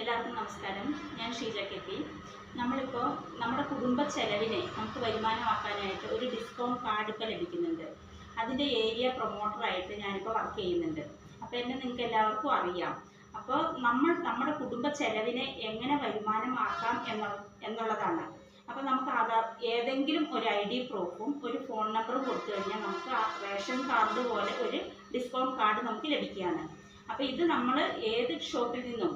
എല്ലാവർക്കും നമസ്കാരം. ഞാൻ ഷീജ കെ പി. നമ്മളിപ്പോൾ നമ്മുടെ കുടുംബ ചെലവിനെ നമുക്ക് വരുമാനമാക്കാനായിട്ട് ഒരു ഡിസ്കൗണ്ട് കാർഡ് ഇപ്പോൾ ലഭിക്കുന്നുണ്ട്. അതിന്റെ ഏരിയ പ്രൊമോട്ടറായിട്ട് ഞാനിപ്പോൾ വർക്ക് ചെയ്യുന്നുണ്ട്. അപ്പോൾ എന്നെ നിങ്ങൾക്ക് എല്ലാവർക്കും അറിയാം. അപ്പോൾ നമ്മൾ നമ്മുടെ കുടുംബ ചെലവിനെ എങ്ങനെ വരുമാനമാക്കാം എന്ന എന്നുള്ളതാണ്. അപ്പോൾ നമുക്ക് ആധാർ ഏതെങ്കിലും ഒരു ഐ ഡി പ്രൂഫും ഒരു ഫോൺ നമ്പറും കൊടുത്തു കഴിഞ്ഞാൽ നമുക്ക് റേഷൻ കാർഡ് പോലെ ഒരു ഡിസ്കൗണ്ട് കാർഡ് നമുക്ക് ലഭിക്കുകയാണ്. അപ്പോൾ ഇത് നമ്മൾ ഏത് ഷോപ്പിൽ നിന്നും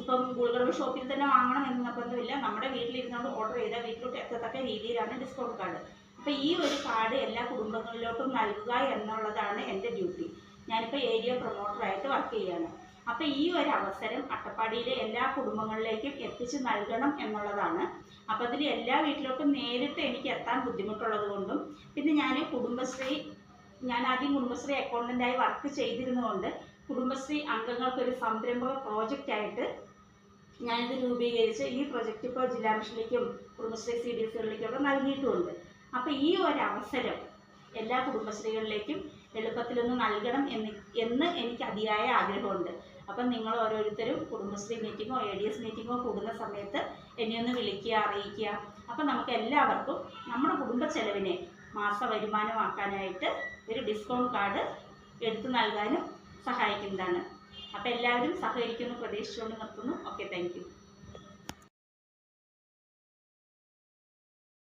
ഇപ്പം ഗുൾഗർവ് ഷോപ്പിൽ തന്നെ വാങ്ങണം എന്ന് നിർബന്ധമില്ല. നമ്മുടെ വീട്ടിലിരുന്നുകൊണ്ട് ഓർഡർ ചെയ്താൽ വീട്ടിലോട്ട് എത്തത്തക്ക രീതിയിലാണ് ഡിസ്കൗണ്ട് കാർഡ് അപ്പോൾ ഈ ഒരു കാർഡ് എല്ലാ കുടുംബങ്ങളിലോട്ടും നൽകുക എന്നുള്ളതാണ് എന്റെ ഡ്യൂട്ടി ഞാനിപ്പോൾ ഏരിയ പ്രൊമോട്ടറായിട്ട് വർക്ക് ചെയ്യാണ് അപ്പോൾ ഈ ഒരു അവസരം അട്ടപ്പാടിയിലെ എല്ലാ കുടുംബങ്ങളിലേക്കും എത്തിച്ചു നൽകണം എന്നുള്ളതാണ്. അപ്പോൾ അതിൽ എല്ലാ വീട്ടിലോട്ടും നേരിട്ട് എനിക്ക് എത്താൻ ബുദ്ധിമുട്ടുള്ളത് കൊണ്ടും പിന്നെ ഞാൻ കുടുംബശ്രീ ഞാൻ ആദ്യം കുടുംബശ്രീ അക്കൗണ്ടന്റായി വർക്ക് ചെയ്തിരുന്നതുകൊണ്ട് കുടുംബശ്രീ അംഗങ്ങൾക്ക് ഒരു സംരംഭക പ്രോജക്റ്റായിട്ട് ഞാനിത് രൂപീകരിച്ച് ഈ പ്രൊജക്റ്റ് ഇപ്പോൾ ജില്ലാ മിഷനിലേക്കും കുടുംബശ്രീ സി ഡി എസുകളിലേക്കും ഒക്കെ നൽകിയിട്ടുമുണ്ട് അപ്പോൾ ഈ ഒരു അവസരം എല്ലാ കുടുംബശ്രീകളിലേക്കും എളുപ്പത്തിലൊന്ന് നൽകണം എന്ന് എന്ന് എനിക്ക് അതിയായ ആഗ്രഹമുണ്ട്. അപ്പം നിങ്ങൾ ഓരോരുത്തരും കുടുംബശ്രീ മീറ്റിങ്ങോ എ ഡി എസ് മീറ്റിങ്ങോ കൂടുന്ന സമയത്ത് എന്നെ ഒന്ന് വിളിക്കുക അറിയിക്കുക. അപ്പം നമുക്ക് എല്ലാവർക്കും നമ്മുടെ കുടുംബ ചെലവിനെ മാസ വരുമാനമാക്കാനായിട്ട് ഒരു ഡിസ്കൗണ്ട് കാർഡ് എടുത്തു നൽകാനും സഹായിക്കുന്നതാണ്. അപ്പോൾ എല്ലാവരും സഹകരിക്കുമെന്ന് പ്രതീക്ഷിച്ചുകൊണ്ട് നിർത്തുന്നു.